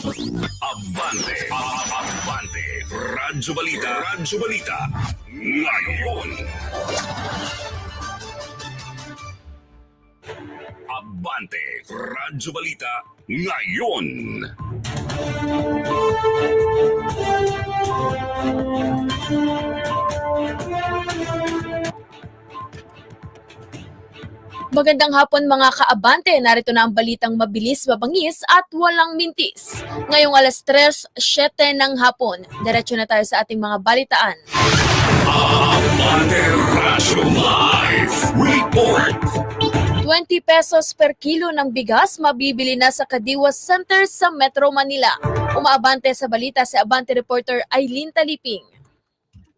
Abante. Abante. Radyo Balita. Radyo Balita. Ngayon. Abante. Radyo Balita. Ngayon. Magandang hapon mga kaabante, narito na ang balitang mabilis, mabangis at walang mintis. Ngayong alas 3.07 ng hapon, diretso na tayo sa ating mga balitaan. Abante Radyo Live Report. 20 pesos per kilo ng bigas mabibili na sa Kadiwa Center sa Metro Manila. Umaabante sa balita si Abante reporter Eileen Taliping.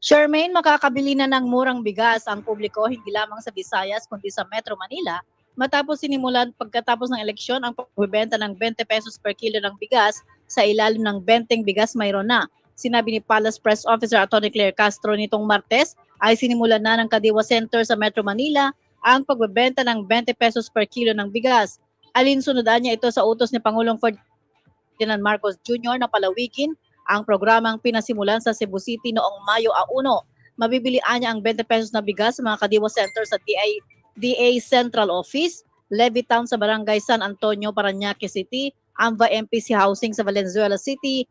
Charmaine, makakabili na ng murang bigas ang publiko hindi lamang sa Visayas kundi sa Metro Manila matapos sinimulan pagkatapos ng eleksyon ang pagbebenta ng 20 pesos per kilo ng bigas sa ilalim ng benteng bigas mayroon na. Sinabi ni Palace Press Officer Atty. Claire Castro nitong Martes ay sinimulan na ng Kadiwa Center sa Metro Manila ang pagbebenta ng 20 pesos per kilo ng bigas. Alinsunodaan niya ito sa utos ni Pangulong Ferdinand Marcos Jr. na palawikin ang programang pinasimulan sa Cebu City noong Mayo 1. Mabibilian niya ang 20 pesos na bigas sa mga Kadiwa Center sa DA, DA Central Office, Levittown sa Barangay San Antonio, Parañaque City, Amba MPC Housing sa Valenzuela City,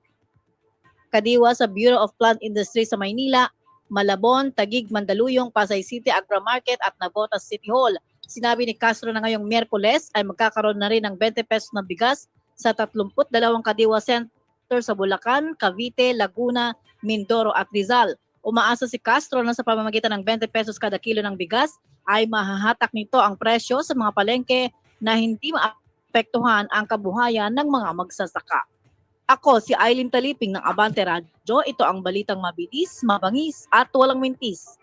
Kadiwa sa Bureau of Plant Industry sa Maynila, Malabon, Tagig, Mandaluyong, Pasay City, Agra Market at Navotas City Hall. Sinabi ni Castro na ngayong Miyerkules ay magkakaroon na rin ng 20 pesos na bigas sa 32 Kadiwa Center sa Bulacan, Cavite, Laguna, Mindoro at Rizal. Umaasa si Castro na sa pamamagitan ng 20 pesos kada kilo ng bigas ay mahahatak nito ang presyo sa mga palengke na hindi maapektuhan ang kabuhayan ng mga magsasaka. Ako si Eileen Taliping ng Abante Radyo. Ito ang balitang mabilis, mabangis at walang mintis.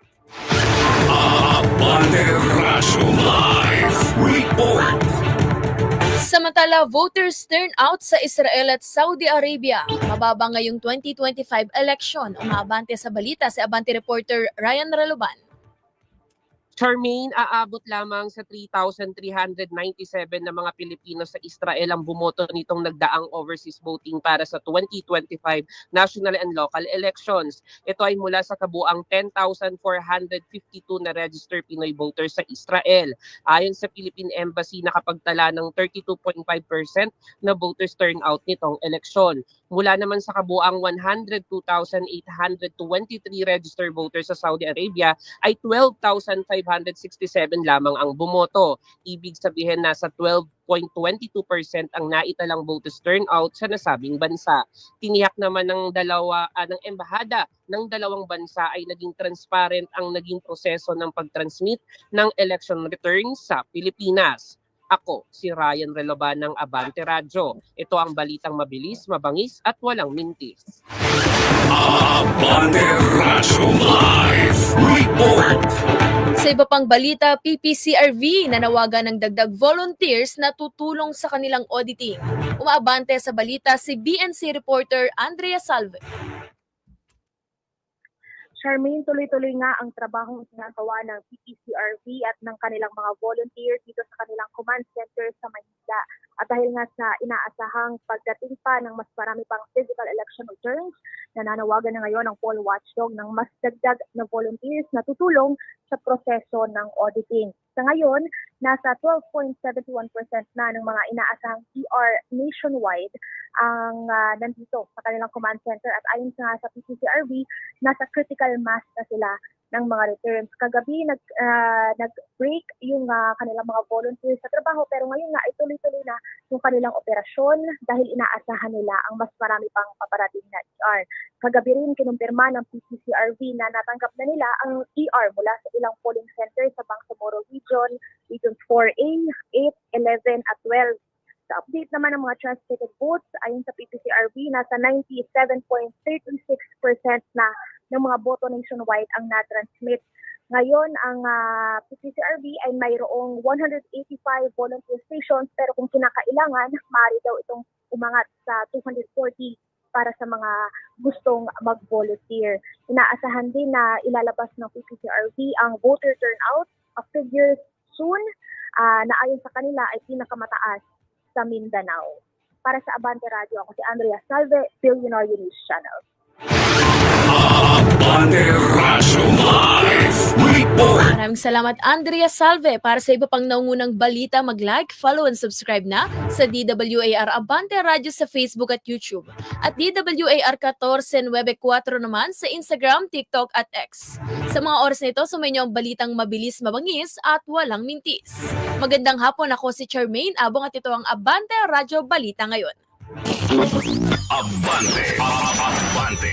Abante Radyo Live Report. Samantala, voters turnout sa Israel at Saudi Arabia. Mababa ngayong 2025 election. Umaabante sa balita si Abante reporter Ryan Raloban. Charmaine, aabot lamang sa 3,397 na mga Pilipino sa Israel ang bumoto nitong nagdaang overseas voting para sa 2025 national and local elections. Ito ay mula sa kabuang 10,452 na registered Pinoy voters sa Israel. Ayon sa Philippine Embassy, nakapagtala ng 32.5% na voters turnout nitong eleksyon. Mula naman sa kabuang 102,823 registered voters sa Saudi Arabia, ay 12,567 lamang ang bumoto. Ibig sabihin nasa 12.22% ang naitalang voters turnout sa nasabing bansa. Tiniyak naman ng dalawa ah, ng embahada ng dalawang bansa ay naging transparent ang naging proseso ng pag-transmit ng election returns sa Pilipinas. Ako, si Ryan Reloban ng Abante Radyo. Ito ang balitang mabilis, mabangis at walang mintis. Abante Radyo Live Report. Sa iba pang balita, PPCRV nanawagan ng dagdag volunteers na tutulong sa kanilang auditing. Umaabante sa balita si BNC reporter Andrea Salve. Charmaine, tuloy-tuloy nga ang trabahong ginagawa ng PPCRV at ng kanilang mga volunteers dito sa kanilang command center sa Manila. At dahil nga sa inaasahang pagdating pa ng mas marami pang physical election returns, nananawagan na ngayon ang poll watchdog ng mas dagdag na volunteers na tutulong sa proseso ng auditing. Sa ngayon, nasa 12.71% na ng mga inaasahang PR nationwide ang ah, nandito sa kanilang command center at ayon sa sa PCCRV, nasa critical mass na sila ng mga returns. Kagabi nag ah, nag-break yung ah, kanilang mga volunteers sa trabaho pero ngayon nga ituloy-tuloy na yung kanilang operasyon dahil inaasahan nila ang mas marami pang paparating na ER. Kagabi rin kinumpirma ng PCCRV na natanggap na nila ang ER mula sa ilang polling center sa Bangsamoro Region, Regions 4A, 8, 11 at 12. Update naman ng mga translated votes, ayon sa PPCRV, nasa 97.36% na ng mga boto nationwide ang na-transmit. Ngayon, ang ah, PCCRB ay mayroong 185 volunteer stations pero kung kinakailangan, maaari daw itong umangat sa 240 para sa mga gustong mag-volunteer. Inaasahan din na ilalabas ng PCCRB ang voter turnout a figures soon ah, na ayon sa kanila ay pinakamataas sa Mindanao. Para sa Abante Radio, ako si Andrea Salve, Billionaire News Channel. Abante Radyo Live. Maraming salamat Andrea Salve. Para sa iba pang naungunang balita, mag-like, follow and subscribe na sa DWAR Abante Radio sa Facebook at YouTube. At DWAR 1494 naman sa Instagram, TikTok at X. Sa mga oras na ito, sumayin niyo ang balitang mabilis, mabangis at walang mintis. Magandang hapon, ako si Charmaine Abong at ito ang Abante Radio Balita ngayon. Abante. Abante.